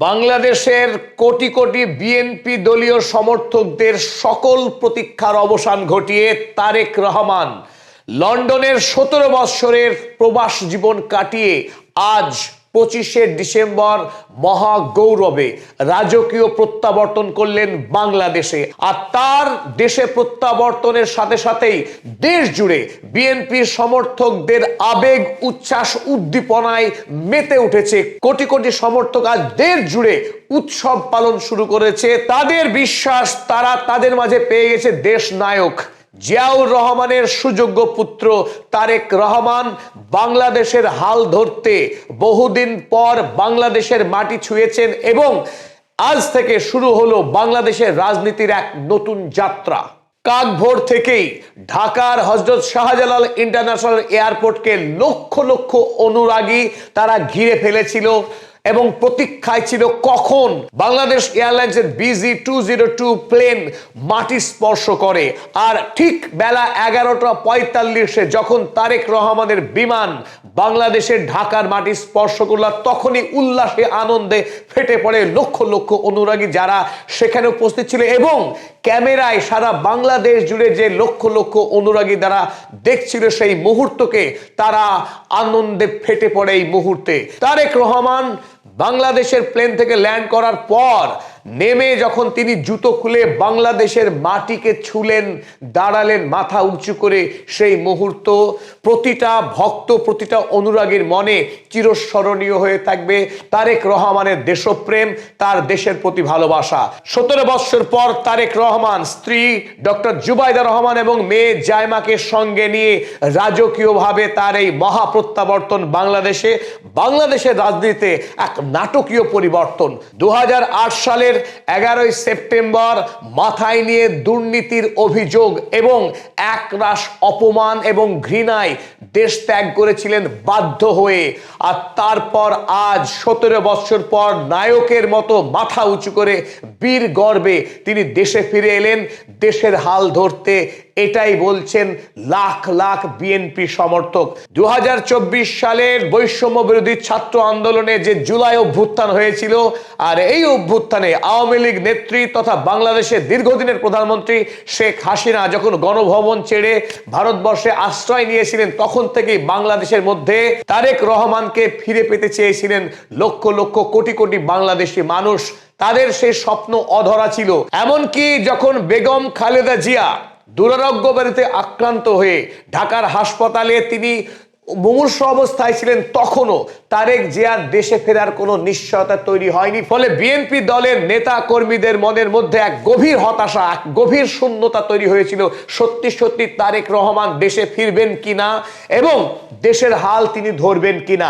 বাংলাদেশের কোটি কোটি বিএনপি দলীয় সমর্থকদের সকল প্রতীক্ষার অবসান ঘটিয়ে তারেক রহমান লন্ডনের সতেরো বৎসরের প্রবাস জীবন কাটিয়ে আজ পঁচিশে ডিসেম্বর মহা গৌরবে রাজকীয় প্রত্যাবর্তন করলেন বাংলাদেশে। আর তার দেশে প্রত্যাবর্তনের সাথে সাথেই দেশ জুড়ে বিএনপির সমর্থকদের আবেগ, উচ্ছ্বাস, উদ্দীপনায় মেতে উঠেছে। কোটি কোটি সমর্থক আজ দেশ জুড়ে উৎসব পালন শুরু করেছে। তাদের বিশ্বাস তারা তাদের মাঝে পেয়ে গেছে দেশ নায়ক। জিয়াউর রহমানের সুযোগ্য পুত্র তারেক রহমান বাংলাদেশের হাল ধরতে বহুদিন পর বাংলাদেশের মাটি ছুঁয়েছেন এবং আজ থেকে শুরু হলো বাংলাদেশের রাজনীতির এক নতুন যাত্রা। কাকভোর থেকেই ঢাকার হজরত শাহজালাল ইন্টারন্যাশনাল এয়ারপোর্টকে লক্ষ লক্ষ অনুরাগী তারা ঘিরে ফেলেছিল। এবং প্রতীক্ষায় ছিল কখন বাংলাদেশ এয়ারলাইন্সের BG two zero two plane মাটি স্পর্শ করে। আর ঠিক বেলা এগারোটা পঁয়তাল্লিশে যখন তারেক রহমানের বিমান বাংলাদেশের ঢাকার মাটি স্পর্শ করল তখনই উল্লাসে আনন্দে ফেটে পড়ে লক্ষ লক্ষ অনুরাগী যারা সেখানে উপস্থিত ছিল এবং ক্যামেরায় সারা বাংলাদেশ জুড়ে যে লক্ষ লক্ষ অনুরাগী দ্বারা দেখছিল সেই মুহূর্তকে, তারা আনন্দে ফেটে পড়ে এই মুহূর্তে। তারেক রহমান বাংলাদেশের প্লেন থেকে ল্যান্ড করার পর নেমে যখন তিনি জুতো খুলে বাংলাদেশের মাটিকে ছুলেন, দাঁড়ালেন, মাথা উঁচু করে সেই মুহূর্ত, প্রতিটা ভক্ত, প্রতিটা অনুরাগীর মনে চিরস্মরণীয় হয়ে থাকবে। তারেক রহমানের দেশপ্রেম, তার দেশের প্রতি ভালোবাসা। সতেরো বৎসর পর তারেক রহমান, স্ত্রী ডক্টর জুবাইদা রহমান এবং মেয়ে জায়মাকে সঙ্গে নিয়ে রাজকীয়ভাবে তার এই মহাপ্রত্যাবর্তন বাংলাদেশে, বাংলাদেশের রাজনীতিতে এক নাটকীয় পরিবর্তন। দু আট সালের এগারোই সেপ্টেম্বর মাথায় নিয়ে দুর্নীতির অভিযোগ এবং একরাশ অপমান এবং ঘৃণায় দেশ ত্যাগ করেছিলেন বাধ্য হয়ে। আর তারপর আজ সতেরো বছর পর নায়কের মতো মাথা উঁচু করে বীর গর্বে তিনি দেশে ফিরে এলেন। দেশের হাল ধরতে এটাই বলছেন লাখ লাখ বিএনপি সমর্থক। দু সালের বৈষম্য বিরোধী ছাত্র আন্দোলনে যে জুলাই অভ্যুত্থান হয়েছিল, আর এই অভ্যুত্থানে আওয়ামী লীগ নেত্রী তথা বাংলাদেশের দীর্ঘদিনের প্রধানমন্ত্রী শেখ হাসিনা যখন গণভবন ছেড়ে ভারতবর্ষে আশ্রয় নিয়েছিলেন, তখন থেকেই বাংলাদেশের মধ্যে তারেক রহমানকে ফিরে পেতে চেয়েছিলেন লক্ষ লক্ষ কোটি কোটি বাংলাদেশি মানুষ। তাদের সেই স্বপ্ন অধরা ছিল। এমনকি যখন বেগম খালেদা জিয়া দুরারোগ্য বাড়িতে আক্রান্ত হয়ে ঢাকার হাসপাতালে তিনি মুমূর্ষ অবস্থায় ছিলেন তখনও। তারেক জিয়ার দেশে ফেরার কোনো নিশ্চয়তা তৈরি হয়নি, ফলে বিএনপি দলের নেতা কর্মীদের মনের মধ্যে এক গভীর হতাশা, এক গভীর শূন্যতা তৈরি হয়েছিল। সত্যি সত্যি তারেক রহমান দেশে ফিরবেন কিনা এবং দেশের হাল তিনি ধরবেন কিনা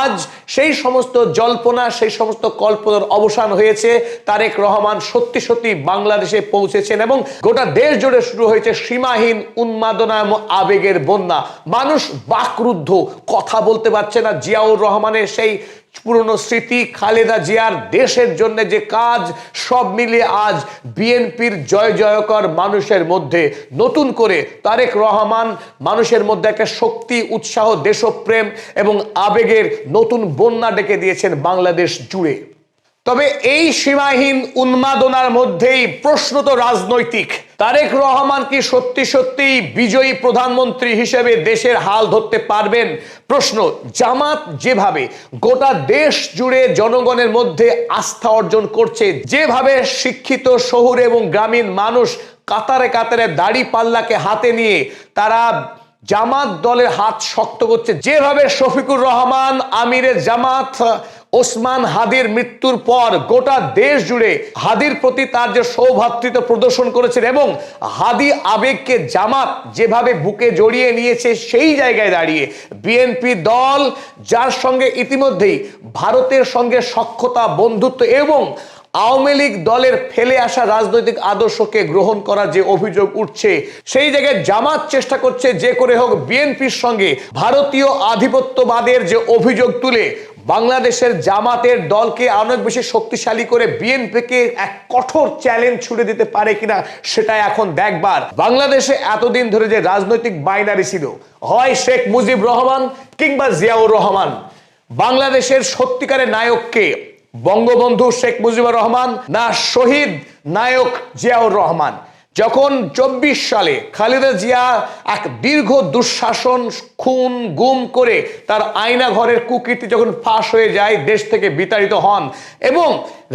আজ সেই সমস্ত জল্পনা, সেই সমস্ত কল্পনার অবসান হয়েছে। তারেক রহমান সত্যি সত্যি বাংলাদেশে পৌঁছেছেন এবং গোটা দেশ জুড়ে শুরু হয়েছে সীমাহীন উন্মাদনা এবং আবেগের বন্যা। মানুষ বাকরুদ্ধ কথা বলতে পারছে না জিয়াউর রহমানের সেই পুরনো স্মৃতি, খালেদা জিয়ার দেশের জন্য যে কাজ, সব মিলিয়ে আজ বিএনপির জয় জয়কর মানুষের মধ্যে, নতুন করে তারেক রহমান মানুষের মধ্যে একটা শক্তি, উৎসাহ, দেশপ্রেম এবং আবেগের নতুন বন্যা ডেকে দিয়েছেন বাংলাদেশ জুড়ে। তবে এই সীমাহীন উন্মাদনার মধ্যেই প্রশ্ন তো রাজনৈতিক। তারেক রহমান কি সত্যি সত্যি বিজয়ী প্রধানমন্ত্রী হিসেবে দেশের হাল ধরতে পারবেন? প্রশ্ন, জামাত যেভাবে গোটা দেশ জুড়ে জনগণের মধ্যে আস্থা অর্জন করছে, যেভাবে শিক্ষিত শহুরে এবং গ্রামীণ মানুষ কাতারে কাতারে দাড়ি পাল্লাকে হাতে নিয়ে তারা জামাত দলের হাত শক্ত করছে, যেভাবে শফিকুর রহমান আমিরের জামাত ওসমান হাদির মৃত্যুর পর গোটা দেশ জুড়ে হাদির প্রতি তার যে সৌভাতৃত্ব প্রদর্শন করেছেন এবং হাদি আবেগকে জামাত যেভাবে বুকে জড়িয়ে নিয়েছে সেই জায়গায় দাঁড়িয়ে বিএনপি দল, যার সঙ্গে ইতিমধ্যেই ভারতের সঙ্গে সক্ষতা বন্ধুত্ব এবং আওয়ামী লীগ দলের ফেলে আসা রাজনৈতিক আদর্শকে গ্রহণ করার যে অভিযোগ উঠছে, সেই জায়গায় জামাত চেষ্টা করছে যে করে হোক বিএনপির সঙ্গে ভারতীয় আধিপত্যবাদের যে অভিযোগ তুলে বাংলাদেশের জামাতের দলকে অনেক বেশি শক্তিশালী করে বিএনপিকে এক কঠোর চ্যালেঞ্জ ছুড়ে দিতে পারে কিনা সেটা এখন দেখবার। বাংলাদেশে এতদিন ধরে যে রাজনৈতিক বাইনারি ছিল, হয় শেখ মুজিব রহমান কিংবা জিয়াউর রহমান। বাংলাদেশের সত্যিকারের নায়ককে বঙ্গবন্ধু শেখ মুজিবুর রহমান না শহীদ নায়ক জিয়াউর রহমান? যখন চব্বিশ সালে খালেদা জিয়া এক দীর্ঘ দুঃশাসন, খুন, গুম করে তার আয়না ঘরের কুকীর্তি যখন ফাঁস হয়ে যায়, দেশ থেকে বিতাড়িত হন এবং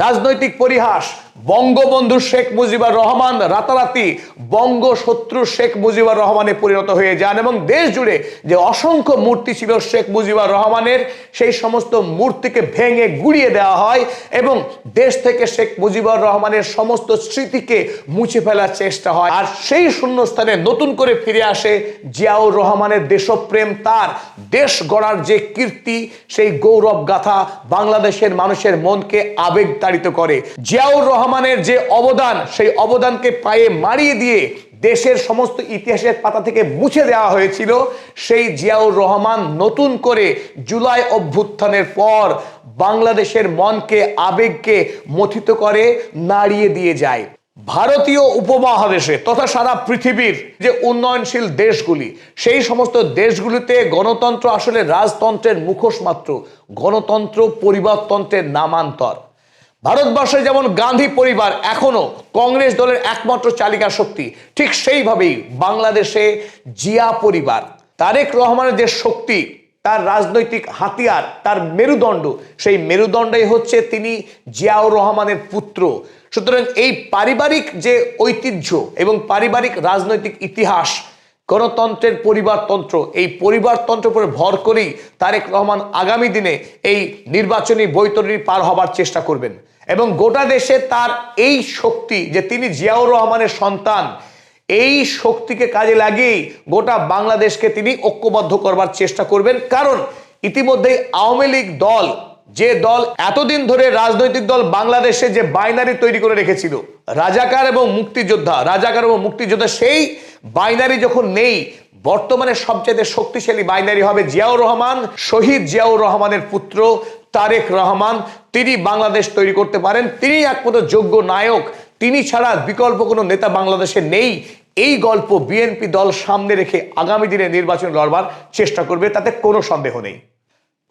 রাজনৈতিক পরিহাস বঙ্গবন্ধু শেখ মুজিবুর রহমান রাতারাতি বঙ্গ শত্রু শেখ মুজিবুর রহমানে পরিণত হয়ে যান এবং দেশ জুড়ে যে অসংখ্য মূর্তি ছিল শেখ মুজিবুর রহমানের, সেই সমস্ত মূর্তিকে ভেঙে গুড়িয়ে দেওয়া হয় এবং দেশ থেকে শেখ মুজিবুর রহমানের সমস্ত স্মৃতিকে মুছে ফেলার চেষ্টা হয়। আর সেই শূন্যস্থানে নতুন করে ফিরে আসে জিয়াউর রহমানের দেশপ্রেম, তার দেশ গড়ার যে কীর্তি, সেই গৌরব গাথা বাংলাদেশের মানুষের মনকে আবেগ তাড়িত করে। জিয়াউর রহমানের যে অবদান, সেই অবদানকে পায়ে মারিয়ে দিয়ে দেশের সমস্ত ইতিহাসের পাতা থেকে মুছে দেওয়া হয়েছিল, সেই জিয়াউর রহমান নতুন করে জুলাই অভ্যুত্থানের পর বাংলাদেশের মনকে, আবেগকে মথিত করে নাড়িয়ে দিয়ে যায়। ভারতীয় উপমহাদেশে তথা সারা পৃথিবীর যে উন্নয়নশীল দেশগুলি, সেই সমস্ত দেশগুলিতে গণতন্ত্র আসলে রাজতন্ত্রের মুখোশ মাত্র। গণতন্ত্র পরিবারতন্ত্রের নামান্তর। ভারতবর্ষে যেমন গান্ধী পরিবার এখনও কংগ্রেস দলের একমাত্র চালিকা শক্তি, ঠিক সেইভাবেই বাংলাদেশে জিয়া পরিবার। তারেক রহমানের যে শক্তি, তার রাজনৈতিক হাতিয়ার, তার মেরুদণ্ড, সেই মেরুদণ্ডই হচ্ছে তিনি জিয়াউর রহমানের পুত্র। সুতরাং এই পারিবারিক যে ঐতিহ্য এবং পারিবারিক রাজনৈতিক ইতিহাস গণতন্ত্রের পরিবারতন্ত্র এই পরিবারতন্ত্র উপরে ভর করেই তারেক রহমান আগামী দিনে এই নির্বাচনী বৈতরণী পার হবার চেষ্টা করবেন। এবং গোটা দেশে তার এই শক্তি যে তিনি জিয়াউর রহমানের সন্তান, এই শক্তিকে কাজে লাগিয়েই গোটা বাংলাদেশকে তিনি ঐক্যবদ্ধ করবার চেষ্টা করবেন। কারণ ইতিমধ্যেই আওয়ামী লীগ দল যে দল এতদিন ধরে রাজনৈতিক দল বাংলাদেশে যে বাইনারি তৈরি করে রেখেছিল, রাজাকার এবং মুক্তিযোদ্ধা, রাজাকার এবং মুক্তিযোদ্ধা সেই বাইনারি যখন নেই, বর্তমানে সবচেয়ে শক্তিশালী বাইনারি হবে জিয়াউর রহমান, শহীদ জিয়াউর রহমানের পুত্র তারেক রহমান। তিনি বাংলাদেশ তৈরি করতে পারেন তিনি একমাত্র যোগ্য নায়ক। তিনি ছাড়া বিকল্প কোনো নেতা বাংলাদেশে নেই। এই গল্প বিএনপি দল সামনে রেখে আগামী দিনে নির্বাচন লড়বার চেষ্টা করবে, তাতে কোনো সন্দেহ নেই।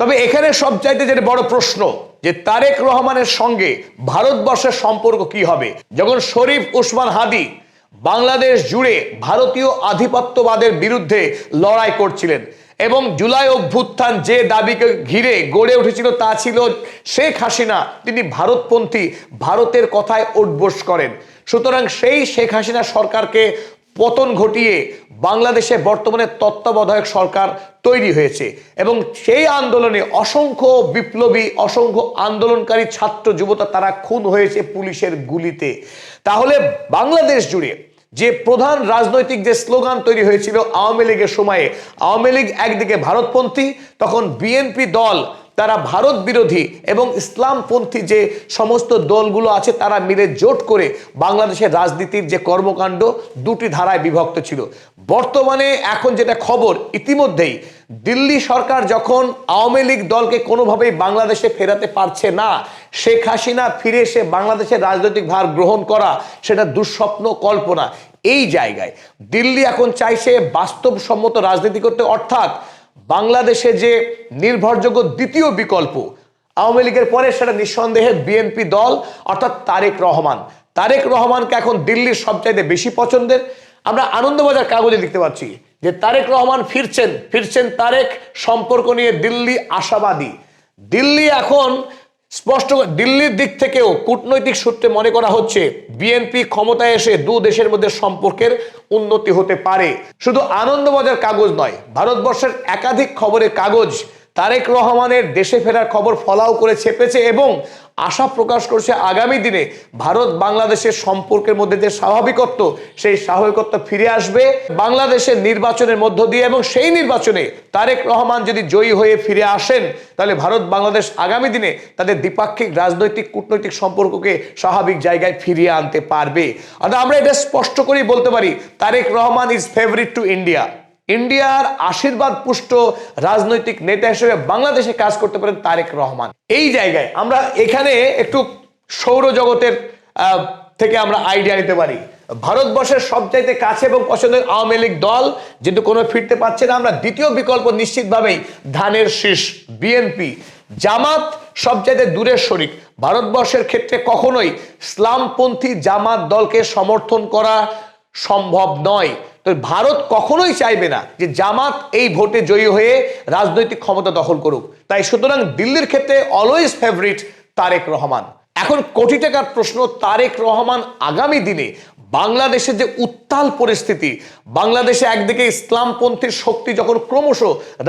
তবে এখানে সবচাইতে যেটা বড় প্রশ্ন, যে তারেক রহমানের সঙ্গে ভারতবর্ষের সম্পর্ক কি হবে? যখন শরীফ উসমান হাদি বাংলাদেশ জুড়ে ভারতীয় আধিপত্যবাদের বিরুদ্ধে লড়াই করছিলেন এবং জুলাই অভ্যুত্থান যে দাবিকে ঘিরে গড়ে উঠেছিল তা ছিল শেখ হাসিনা, তিনি ভারতপন্থী, ভারতের কথায় উঠবোস করেন। সুতরাং সেই শেখ হাসিনা সরকারকে পতন ঘটিয়ে বাংলাদেশে বর্তমানে তত্ত্বাবধায়ক সরকার তৈরি হয়েছে এবং সেই আন্দোলনে অসংখ্য বিপ্লবী, অসংখ্য আন্দোলনকারী ছাত্র, যুবতা তারা খুন হয়েছে পুলিশের গুলিতে। তাহলে বাংলাদেশ জুড়ে যে প্রধান রাজনৈতিক যে স্লোগান তৈরি হয়েছিল আওয়ামী লীগের সময়ে, আওয়ামী লীগ একদিকে ভারতপন্থী, তখন বিএনপি দল তারা ভারত বিরোধী এবং ইসলামপন্থী যে সমস্ত দলগুলো আছে, তারা মিলে জোট করে বাংলাদেশের রাজনীতির যে কর্মকাণ্ড, দুটি ধারায় বিভক্ত ছিল। বর্তমানে এখন যেটা খবর, ইতিমধ্যেই দিল্লি সরকার যখন আওয়ামী লীগ দলকে কোনোভাবেই বাংলাদেশে ফেরাতে পারছে না, শেখ হাসিনা ফিরে এসে বাংলাদেশের রাজনৈতিক ভার গ্রহণ করা, সেটা দুঃস্বপ্ন, কল্পনা। এই জায়গায় দিল্লি এখন চাইছে বাস্তবসম্মত রাজনীতি করতে, অর্থাৎ বাংলাদেশে যে নির্ভরযোগ্য দ্বিতীয় বিকল্প, আওয়ামী লীগের পরে সেটা নিঃসন্দেহে বিএনপি দল, অর্থাৎ তারেক রহমান। তারেক রহমানকে এখন দিল্লির সবচাইতে বেশি পছন্দের। আমরা আনন্দবাজার কাগজে দেখতে পাচ্ছি যে তারেক রহমান ফিরছেন ফিরছেন তারেক, সম্পর্ক নিয়ে দিল্লি আশাবাদী। দিল্লি এখন স্পষ্ট দিল্লির দিক থেকেও কূটনৈতিক সূত্রে মনে করা হচ্ছে বিএনপি ক্ষমতায় এসে দু দেশের মধ্যে সম্পর্কের উন্নতি হতে পারে। শুধু আনন্দবাজার কাগজ নয়, ভারতবর্ষের একাধিক খবরের কাগজ তারেক রহমানের দেশে ফেরার খবর ফলাও করে ছেপেছে এবং আশা প্রকাশ করছে আগামী দিনে ভারত বাংলাদেশের সম্পর্কের মধ্যে যে স্বাভাবিকত্ব, সেই স্বাভাবিকত্ব ফিরে আসবে বাংলাদেশের নির্বাচনের মধ্য দিয়ে এবং সেই নির্বাচনে তারেক রহমান যদি জয়ী হয়ে ফিরে আসেন, তাহলে ভারত বাংলাদেশ আগামী দিনে তাদের দ্বিপাক্ষিক রাজনৈতিক কূটনৈতিক সম্পর্ককে স্বাভাবিক জায়গায় ফিরিয়ে আনতে পারবে। অর্থাৎ আমরা এটা স্পষ্ট করেই বলতে পারি, Tarique Rahman is favourite to India ইন্ডিয়ার আশীর্বাদ পুষ্ট রাজনৈতিক নেতা হিসেবে বাংলাদেশে কাজ করতে পারেন তারেক রহমান। এই জায়গায় আমরা এখানে একটু সৌরজগতের থেকে আমরা আইডিয়া নিতে পারি। ভারতবর্ষের সবচাইতে কাছে এবং পছন্দের আওয়ামী লীগ দল যেহেতু কোনো ফিরতে পারছে না, আমরা দ্বিতীয় বিকল্প নিশ্চিতভাবেই ধানের শীষ বিএনপি জামাত সবচাইতে দূরের শরিক ভারতবর্ষের ক্ষেত্রে কখনোই ইসলামপন্থী জামাত দলকে সমর্থন করা সম্ভব নয়। তো ভারত কখনোই চাইবে না যে জামাত এই ভোটে জয়ী হয়ে রাজনৈতিক ক্ষমতা দখল করুক। তাই সুতরাং দিল্লির ক্ষেত্রে অলওয়েজ ফেভারিট তারেক রহমান। এখন কোটি টাকার প্রশ্ন, তারেক রহমান আগামী দিনে বাংলাদেশের যে উত্তাল পরিস্থিতি, বাংলাদেশে একদিকে ইসলামপন্থীর শক্তি যখন ক্রমশ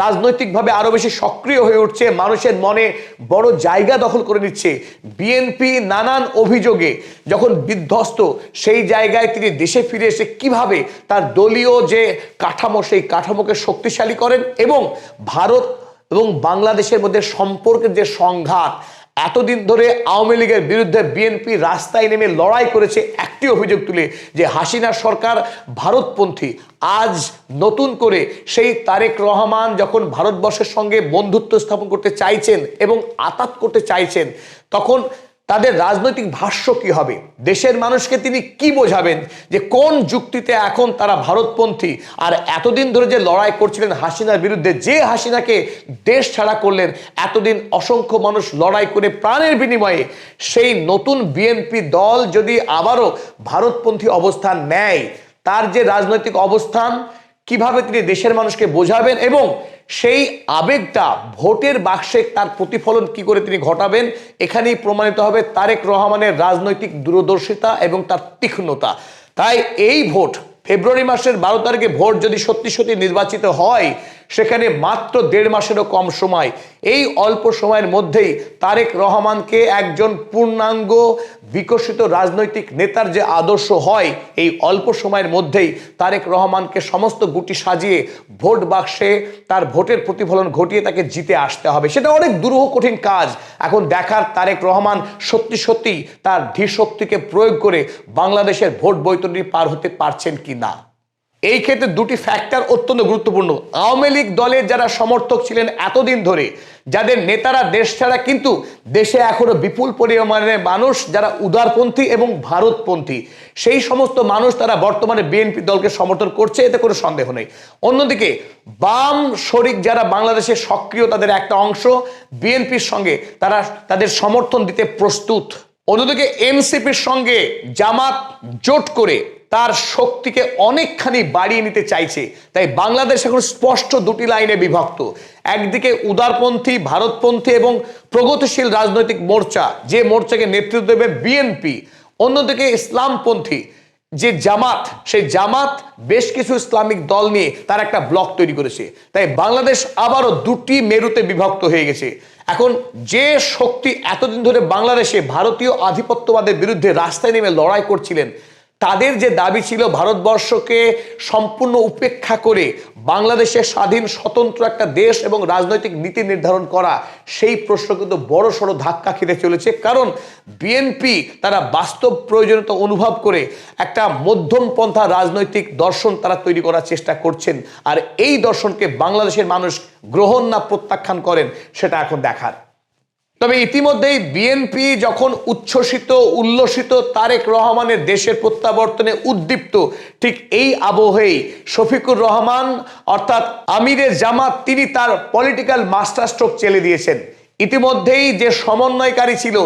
রাজনৈতিকভাবে আরও বেশি সক্রিয় হয়ে উঠছে, মানুষের মনে বড় জায়গা দখল করে নিচ্ছে, বিএনপি নানান অভিযোগে যখন বিধ্বস্ত, সেই জায়গায় তিনি দেশে ফিরে এসে কীভাবে তার দলীয় যে কাঠামো, সেই কাঠামোকে শক্তিশালী করেন এবং ভারত এবং বাংলাদেশের মধ্যে সম্পর্কের যে সংঘাত এতদিন ধরে আওয়ামী লীগের বিরুদ্ধে বিএনপি রাস্তায় নেমে লড়াই করেছে একটি অভিযোগ তুলে যে হাসিনা সরকার ভারতপন্থী। আজ নতুন করে সেই তারেক রহমান যখন ভারতবর্ষের সঙ্গে বন্ধুত্ব স্থাপন করতে চাইছেন এবং আতাত করতে চাইছেন, তখন তাদের রাজনৈতিক ভাষ্য কি হবে? দেশের মানুষকে তিনি কি বোঝাবেন? যে কোন যুক্তিতে এখন তারা ভারতপন্থী? আর এতদিন ধরে যে লড়াই করছিলেন হাসিনার বিরুদ্ধে, যে হাসিনাকে দেশ ছাড়া করলেন, এতদিন অসংখ্য মানুষ লড়াই করে প্রাণের বিনিময়ে, সেই নতুন বিএনপি দল যদি আবারও ভারতপন্থী অবস্থান নেয়, তার যে রাজনৈতিক অবস্থান কীভাবে তিনি দেশের মানুষকে বোঝাবেন এবং সেই আবেগটা ভোটের বাক্সে তার প্রতিফলন কি করে তিনি ঘটাবেন, এখানেই প্রমাণিত হবে তারেক রহমানের রাজনৈতিক দূরদর্শিতা এবং তার তীক্ষ্ণতা। তাই এই ভোট ফেব্রুয়ারি মাসের বারো তারিখে ভোট যদি সত্যি সত্যি নির্বাচিত হয় সেখানে মাত্র দেড় মাসেরও কম সময়। এই অল্প সময়ের মধ্যেই তারেক রহমানকে একজন পূর্ণাঙ্গ, বিকশিত রাজনৈতিক নেতার যে আদর্শ হয়, এই অল্প সময়ের মধ্যেই তারেক রহমানকে সমস্ত গুটি সাজিয়ে ভোট বাক্সে তার ভোটের প্রতিফলন ঘটিয়ে তাকে জিতে আসতে হবে। সেটা অনেক দুরূহ কঠিন কাজ। এখন দেখার তারেক রহমান সত্যি সত্যি তার ধীর শক্তিকে প্রয়োগ করে বাংলাদেশের ভোট বৈতরণী পার হতে পারছেন কি না এই ক্ষেত্রে দুটি ফ্যাক্টর অত্যন্ত গুরুত্বপূর্ণ। আওয়ামী লীগ দলের যারা সমর্থক ছিলেন এতদিন ধরে, যাদের নেতারা দেশ ছাড়া কিন্তু দেশে এখনও বিপুল পরিমাণে মানুষ, যারা উদারপন্থী এবং ভারতপন্থী, সেই সমস্ত মানুষ তারা বর্তমানে বিএনপি দলকে সমর্থন করছে, এতে কোনো সন্দেহ নেই। অন্যদিকে, বাম শরিক যারা বাংলাদেশে সক্রিয়, তাদের একটা অংশ বিএনপির সঙ্গে তারা তাদের সমর্থন দিতে প্রস্তুত। অন্যদিকে এনসিপির সঙ্গে জামাত জোট করে তার শক্তিকে অনেকখানি বাড়িয়ে নিতে চাইছে। তাই বাংলাদেশ এখন স্পষ্ট দুটি লাইনে বিভক্ত। একদিকে উদারপন্থী, ভারতপন্থী এবং প্রগতিশীল রাজনৈতিক মোর্চা, যে মোর্চাকে নেতৃত্ব দেবে বিএনপি। অন্যদিকে ইসলামপন্থী, যে জামাত, সেই জামাত বেশ কিছু ইসলামিক দল নিয়ে তার একটা ব্লক তৈরি করেছে। তাই বাংলাদেশ আবারও দুটি মেরুতে বিভক্ত হয়ে গেছে। এখন যে শক্তি এতদিন ধরে বাংলাদেশে ভারতীয় আধিপত্যবাদের বিরুদ্ধে রাস্তায় নেমে লড়াই করছিলেন তাদের যে দাবি ছিল ভারতবর্ষকে সম্পূর্ণ উপেক্ষা করে বাংলাদেশের স্বাধীন, স্বতন্ত্র একটা দেশ এবং রাজনৈতিক নীতি নির্ধারণ করা, সেই প্রশ্ন কিন্তু বড় সড়ো ধাক্কা খেতে চলেছে। কারণ বিএনপি তারা বাস্তব প্রয়োজনীয়তা অনুভব করে একটা মধ্যম পন্থা রাজনৈতিক দর্শন তারা তৈরি করার চেষ্টা করছেন। আর এই দর্শনকে বাংলাদেশের মানুষ গ্রহণ না প্রত্যাখ্যান করেন, সেটা এখন দেখার। তবে ইতিমধ্যেই বিএনপি যখন উচ্ছ্বসিত, উল্লসিত তারেক রহমানের দেশের প্রত্যাবর্তনে উদ্দীপ্ত, ঠিক এই আবহেই শফিকুর রহমান অর্থাৎ আমিরের জামাত তিনি তার পলিটিক্যাল মাস্টার স্ট্রোক চেলে দিয়েছেন। ইতিমধ্যেই যে সমন্বয়কারী ছিল,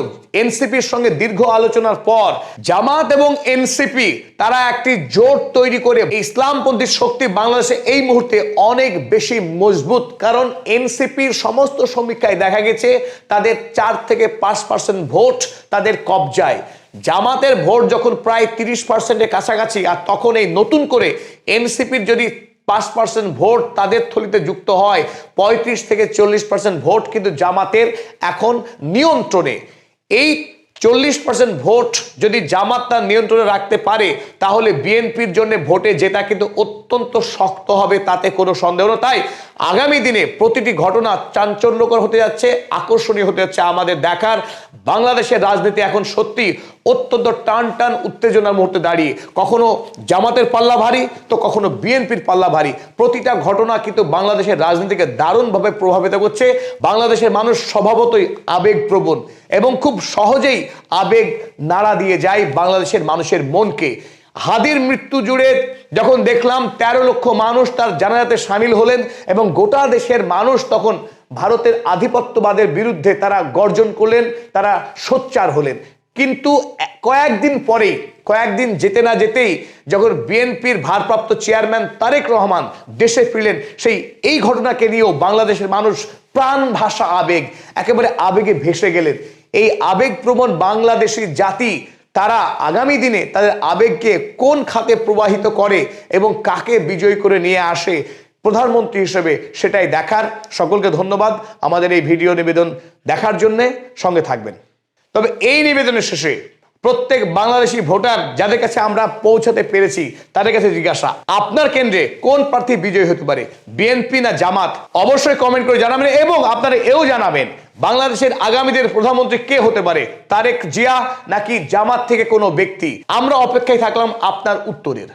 এনসিপির সঙ্গে দীর্ঘ আলোচনার পর জামাত এবং এনসিপি, তারা একটি জোট তৈরি করে ইসলামপন্থী শক্তি বাংলাদেশে এই মুহূর্তে অনেক বেশি মজবুত। কারণ এনসিপির সমস্ত সমীক্ষায় দেখা গেছে, তাদের চার থেকে পাঁচ পার্সেন্ট ভোট তাদের কবজায়। জামাতের ভোট যখন প্রায় তিরিশ পার্সেন্টের কাছাকাছি, আর তখন এই নতুন করে এনসিপির যদি পাঁচ পার্সেন্ট ভোট তাদের থলিতে যুক্ত হয়। পঁয়ত্রিশ থেকে চল্লিশ পার্সেন্ট ভোট কিন্তু জামাতের এখন নিয়ন্ত্রণে। এই চল্লিশ পার্সেন্ট ভোট যদি জামাত তার নিয়ন্ত্রণে রাখতে পারে, তাহলে বিএনপির জন্য ভোটে যেটা কিন্তু অত্যন্ত শক্ত হবে, তাতে কোনো সন্দেহ নেই। তাই আগামী দিনে প্রতিটি ঘটনা চাঞ্চল্যকর হতে যাচ্ছে, আকর্ষণীয় হতে যাচ্ছে আমাদের দেখার। বাংলাদেশের রাজনীতি এখন সত্যি অত্যন্ত টান টান উত্তেজনার মুহূর্তে দাঁড়িয়ে। কখনো জামাতের পাল্লা ভারী, তো কখনো বিএনপির পাল্লা ভারী। প্রতিটা ঘটনা কিন্তু বাংলাদেশের রাজনীতিকে দারুণভাবে প্রভাবিত করছে। বাংলাদেশের মানুষ স্বভাবতই আবেগপ্রবণ এবং খুব সহজেই আবেগ নাড়া দিয়ে যায় বাংলাদেশের মানুষের মনকে। হাদির মৃত্যু জুড়ে যখন দেখলাম তেরো লক্ষ মানুষ তার জানাজাতে সামিল হলেন এবং গোটা দেশের মানুষ তখন ভারতের আধিপত্যবাদের বিরুদ্ধে তারা গর্জন করলেন, তারা সোচ্চার হলেন। কিন্তু কয়েকদিন পরেই কয়েকদিন যেতে না যেতেই যখন বিএনপির ভারপ্রাপ্ত চেয়ারম্যান তারেক রহমান দেশে ফিরলেন, সেই এই ঘটনাকে নিয়েও বাংলাদেশের মানুষ প্রাণ ভাষা আবেগ, একেবারে আবেগে ভেসে গেলেন। এই আবেগপ্রবণ বাংলাদেশি জাতি, তারা আগামী দিনে তাদের আবেগকে কোন খাতে প্রবাহিত করে এবং কাকে বিজয় করে নিয়ে আসে প্রধানমন্ত্রী হিসেবে সেটাই দেখার। সকলকে ধন্যবাদ। আমাদের এই ভিডিও নিবেদন দেখার জন্যে সঙ্গে থাকবেন। তবে এই নিবেদনের শেষে প্রত্যেক বাংলাদেশি ভোটার যাদের কাছে আমরা পৌঁছাতে পেরেছি, তাদের কাছে জিজ্ঞাসা, আপনার কেন্দ্রে কোন প্রার্থী বিজয়ী হতে পারে? বিএনপি না জামাত? অবশ্যই কমেন্ট করে জানাবেন এবং আপনারা এও জানাবেন, বাংলাদেশের আগামীদের প্রধানমন্ত্রী কে হতে পারে? তারেক জিয়া নাকি জামাত থেকে কোনো ব্যক্তি? আমরা অপেক্ষায় থাকলাম আপনার উত্তরের।